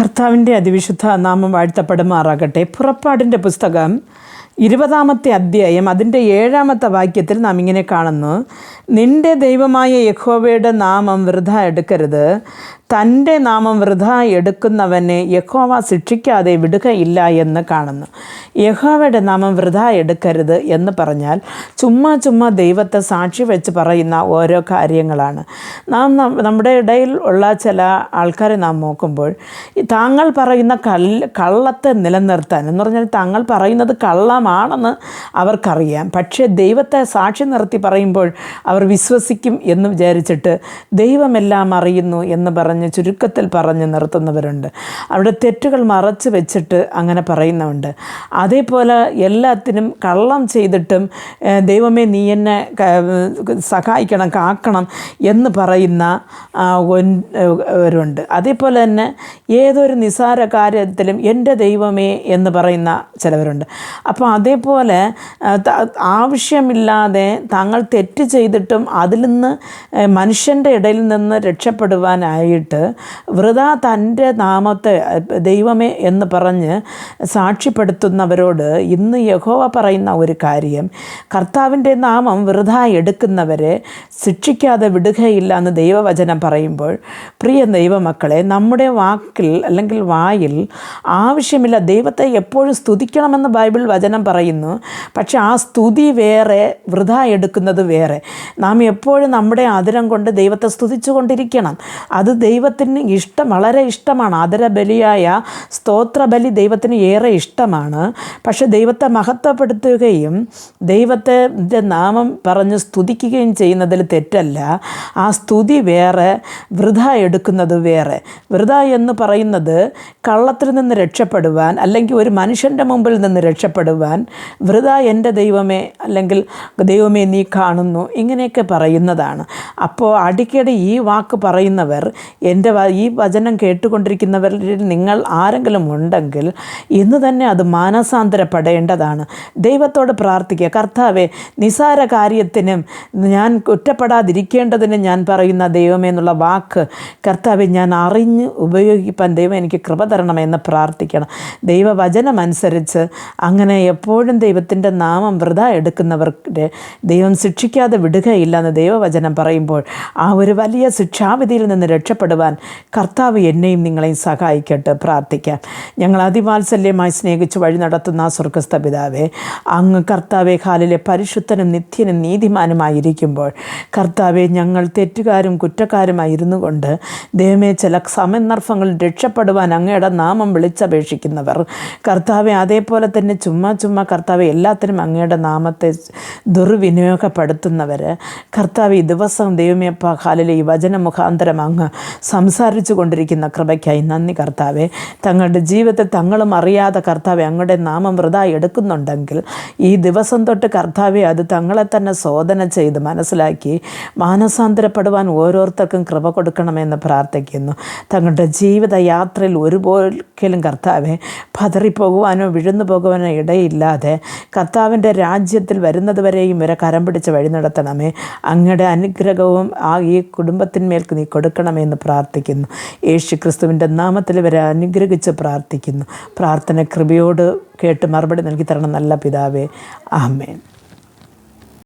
കർത്താവിന്റെ അതിവിശുദ്ധ നാമം വാഴ്ത്തപ്പെടുമാറാകട്ടെ. പുറപ്പാടിന്റെ പുസ്തകം ഇരുപതാമത്തെ അധ്യായം അതിന്റെ ഏഴാമത്തെ വാക്യത്തിൽ നാം ഇങ്ങനെ കാണുന്നു. നിന്റെ ദൈവമായ യഹോവയുടെ നാമം വൃഥ എടുക്കരുത്. തന്റെ നാമം വൃഥ എടുക്കുന്നവനെ യഹോവ ശിക്ഷിക്കാതെ വിടുകയില്ല എന്ന് കാണുന്നു. യഹോവയുടെ നാമം വൃഥ എടുക്കരുത് എന്ന് പറഞ്ഞാൽ ചുമ്മാ ചുമ്മാ ദൈവത്തെ സാക്ഷി വെച്ച് പറയുന്ന ഓരോ കാര്യങ്ങളാണ്. നാം നമ്മുടെ ഇടയിൽ ഉള്ള ചില ആൾക്കാരെ നാം നോക്കുമ്പോൾ താങ്കൾ പറയുന്ന കല്ല് കള്ളത്തെ നിലനിർത്താൻ എന്ന് പറഞ്ഞാൽ താങ്കൾ പറയുന്നത് കള്ളമാണെന്ന് അവർക്കറിയാം. പക്ഷേ ദൈവത്തെ സാക്ഷി നിർത്തി പറയുമ്പോൾ അവർ വിശ്വസിക്കും എന്ന് വിചാരിച്ചിട്ട് ദൈവമെല്ലാം അറിയുന്നു എന്ന് പറഞ്ഞ് ചുരുക്കത്തിൽ പറഞ്ഞ് നിർത്തുന്നവരുണ്ട്. അവിടെ തെറ്റുകൾ മറച്ചു വെച്ചിട്ട് അങ്ങനെ പറയുന്നുണ്ട് അതേപോലെ എല്ലാത്തിനും കള്ളം ചെയ്തിട്ടും ദൈവമേ നീ എന്നെ സഹായിക്കണം കാക്കണം എന്ന് പറയുന്ന ഒരുണ്ട് അതേപോലെ തന്നെ ഏതൊരു നിസാര കാര്യത്തിലും എന്റെ ദൈവമേ എന്ന് പറയുന്ന ചിലവരുണ്ട്. അപ്പോൾ അതേപോലെ ആവശ്യമില്ലാതെ താങ്കൾ തെറ്റ് ചെയ്തിട്ടും അതിൽ നിന്ന് മനുഷ്യന്റെ ഇടയിൽ നിന്ന് രക്ഷപ്പെടുവാനായിട്ട് വൃത തന്റെ നാമത്തെ ദൈവമേ എന്ന് പറഞ്ഞ് സാക്ഷ്യപ്പെടുത്തുന്നവരോട് ഇന്ന് യഹോവ പറയുന്ന ഒരു കാര്യം കർത്താവിന്റെ നാമം വൃത എടുക്കുന്നവരെ ശിക്ഷിക്കാതെ വിടുകയില്ല എന്ന് ദൈവവചനം പറയുമ്പോൾ പ്രിയ ദൈവമക്കളെ നമ്മുടെ വാക്കിൽ അല്ലെങ്കിൽ വായിൽ ആവശ്യമില്ല ദൈവത്തെ എപ്പോഴും സ്തുതിക്കണമെന്ന് ബൈബിൾ വചനം പറയുന്നു. പക്ഷെ ആ സ്തുതി വേറെ വൃഥ എടുക്കുന്നത് വേറെ. നാം എപ്പോഴും നമ്മുടെ ആദരം കൊണ്ട് ദൈവത്തെ സ്തുതിച്ചു കൊണ്ടിരിക്കണം. അത് ദൈവത്തിന് ഇഷ്ടം വളരെ ഇഷ്ടമാണ്. ആദരബലിയായ സ്തോത്രബലി ദൈവത്തിന് ഏറെ ഇഷ്ടമാണ്. പക്ഷെ ദൈവത്തെ മഹത്വപ്പെടുത്തുകയും ദൈവത്തെ നാമം പറഞ്ഞ് സ്തുതിക്കുകയും ചെയ്യുന്നതിൽ തെറ്റല്ല. ആ സ്തുതി വേറെ വൃഥ എടുക്കുന്നത് വേറെ. വൃഥ എന്ന് പറയുന്നത് കള്ളത്തിൽ നിന്ന് രക്ഷപ്പെടുവാൻ അല്ലെങ്കിൽ ഒരു മനുഷ്യന്റെ മുമ്പിൽ നിന്ന് രക്ഷപ്പെടുവാൻ വൃഥ എന്റെ ദൈവമേ അല്ലെങ്കിൽ ദൈവമേ നീ കാണുന്നു ഇങ്ങനെയൊക്കെ പറയുന്നതാണ്. അപ്പോൾ അടിക്കടി ഈ വാക്ക് പറയുന്നവർ എന്റെ ഈ വചനം കേട്ടുകൊണ്ടിരിക്കുന്നവരിൽ നിങ്ങൾ ആരെങ്കിലും ഉണ്ടെങ്കിൽ ഇന്ന് തന്നെ അത് മാനസാന്തരപ്പെടേണ്ടതാണ്. ദൈവത്തോട് പ്രാർത്ഥിക്കുക. കർത്താവെ നിസാര കാര്യത്തിനും ഞാൻ കുറ്റപ്പെടാതിരിക്കേണ്ടതിന് ഞാൻ പറയുന്ന ദൈവമേ എന്നുള്ള വാക്ക് കർത്താവെ ഞാൻ അറിഞ്ഞ് ഉപയോഗിക്കാൻ ദൈവം എനിക്ക് കൃപ തരണമെന്ന് പ്രാർത്ഥിക്കണം. ദൈവവചനമനുസരിച്ച് അങ്ങനെ എപ്പോഴും ദൈവത്തിന്റെ നാമം വൃത എടുക്കുന്നവർക്ക് ദൈവം ശിക്ഷിക്കാതെ വിടുകയില്ല എന്ന് ദൈവവചനം പറയുമ്പോൾ ആ ഒരു വലിയ ശിക്ഷാവിധിയിൽ നിന്ന് രക്ഷപ്പെടുവാൻ കർത്താവ് എന്നെയും നിങ്ങളെയും സഹായിക്കട്ടെ പ്രാർത്ഥിക്കാം. ഞങ്ങൾ അതിവാത്സല്യമായി സ്നേഹിച്ച് വഴി നടത്തുന്ന സ്വർഗസ്ഥ പിതാവേ അങ്ങ് കർത്താവെ കാലിലെ പരിശുദ്ധനും നിത്യനും നീതിമാനുമായിരിക്കുമ്പോൾ കർത്താവെ ഞങ്ങൾ തെറ്റുകാരും കുറ്റക്കാരുമായി ഇരുന്നു കൊണ്ട് ദൈവമേ ചില സമന്ദർഭങ്ങളിൽ രക്ഷപ്പെടുവാൻ അങ്ങയുടെ നാമം വിളിച്ചപേക്ഷിക്കുന്നവർ കർത്താവെ അതേപോലെ തന്നെ ചുമ്മാ ചുമ്മാ കർത്താവെ എല്ലാത്തിനും അങ്ങയുടെ നാമത്തെ ദുർവിനിയോഗപ്പെടുത്തുന്നവർ കർത്താവ് ഈ ദിവസം ദൈവമേ കാലിലെ ഈ വചന മുഖാന്തരം അങ്ങ് സംസാരിച്ചു കൊണ്ടിരിക്കുന്ന കൃപയ്ക്കായി നന്ദി കർത്താവെ. തങ്ങളുടെ ജീവിതത്തെ തങ്ങളും അറിയാതെ കർത്താവെ അങ്ങയുടെ നാമം വൃത എടുക്കുന്നുണ്ടെങ്കിൽ ഈ ദിവസം തൊട്ട് കർത്താവെ അത് തങ്ങളെ തന്നെ ശോധന ചെയ്ത് മനസ്സിലാക്കി മാനസാന്തരപ്പെടുവാൻ ഓരോരുത്തർക്കും കൃപ കൊടുക്കണമെന്ന് പ്രാർത്ഥിക്കുന്നു. തങ്ങളുടെ ജീവിത യാത്രയിൽ ഒരുപോലും കർത്താവെ പതറിപ്പോകുവാനോ വിഴുന്നു പോകുവാനോ ഇടയില്ലാതെ കർത്താവിന്റെ രാജ്യത്തിൽ വരുന്നതുവരെയും ഇവരെ കരം പിടിച്ച് വഴി നടത്തണമേ. അങ്ങയുടെ അനുഗ്രഹവും ആ ഈ കുടുംബത്തിന്മേൽക്ക് നീ കൊടുക്കണമേ എന്ന് പ്രാർത്ഥിക്കുന്നു. യേശു ക്രിസ്തുവിന്റെ നാമത്തിൽ ഇവരെ അനുഗ്രഹിച്ച് പ്രാർത്ഥിക്കുന്നു. പ്രാർത്ഥന കൃപയോട് കേട്ട് മറുപടി നൽകി തരണം നല്ല പിതാവേ. ആമേൻ.